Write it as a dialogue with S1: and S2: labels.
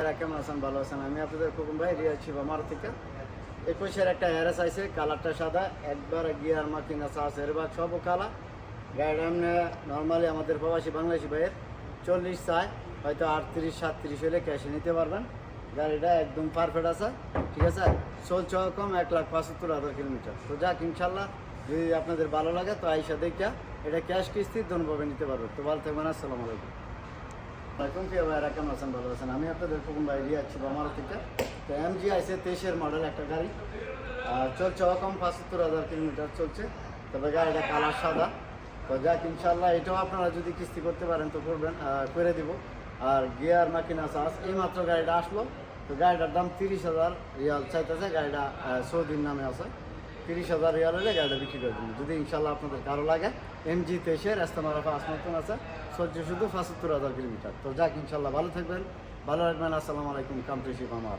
S1: এরা কেমন আছেন? ভালো আছেন? আমি আপনাদের খুকুম ভাই, রিয়া শিবা মার থেকে। একুশের একটা হ্যারেস আছে কালারটা সাদা। একবার গিয়ার মার্কিং আছে আছে এর বা সবও কালা। গাড়িটা এমনি নর্মালি আমাদের প্রবাসী বাংলাদেশি ভাইয়ের চল্লিশ চায় হয়তো আটত্রিশ, সাতত্রিশ হলে ক্যাশে নিতে পারবেন। গাড়িটা একদম পারফেক্ট আছে, ঠিক আছে? চলছে কম এক লাখ পঁচাত্তর হাজার কিলোমিটার। তো যাক, ইনশাল্লাহ, যদি আপনাদের ভালো লাগে, তো আইসা দেখা এটা ক্যাশ কিস্তি দোনোভাবে নিতে পারবেন তো ভালো থাকবেন, আসসালামু আলাইকুম। ওয়ালাইকুম প্রিয় ভাইরা কেমন আছেন, ভালো আছেন? আমি আপনাদের খুকুম ভাই রিয়া ছিল আমার থেকে। তো এমজি আইসে তেইশের মডেল একটা গাড়ি। আর চলছে কম পঁচাত্তর হাজার কিলোমিটার চলছে। তবে গাড়িটা কালার সাদা। তো যাক ইনশাল্লাহ এটাও আপনারা যদি কিস্তি করতে পারেন তো করবেন করে দিব। আর গিয়ার মাকিনা চার্জ এই মাত্র গাড়িটা আসলো। তো গাড়িটার দাম তিরিশ হাজার রিয়াল চাইতেছে, গাড়িটা সৌদির নামে আছে। তিরিশ হাজার রিয়াল হলে গাড়িটা বিক্রি করে দিন যদি ইনশাল্লাহ আপনাদের কারও লাগে, এমজি তেইশের রাস্তামারা পাঁচ মতন আছে সহ্য শুধু পঁচাত্তর হাজার কিলোমিটার। তো যাক ইনশাল্লাহ ভালো থাকবেন, ভালো রাখবেন, আসসালামু আলাইকুম কামপ্রিসিপ আমার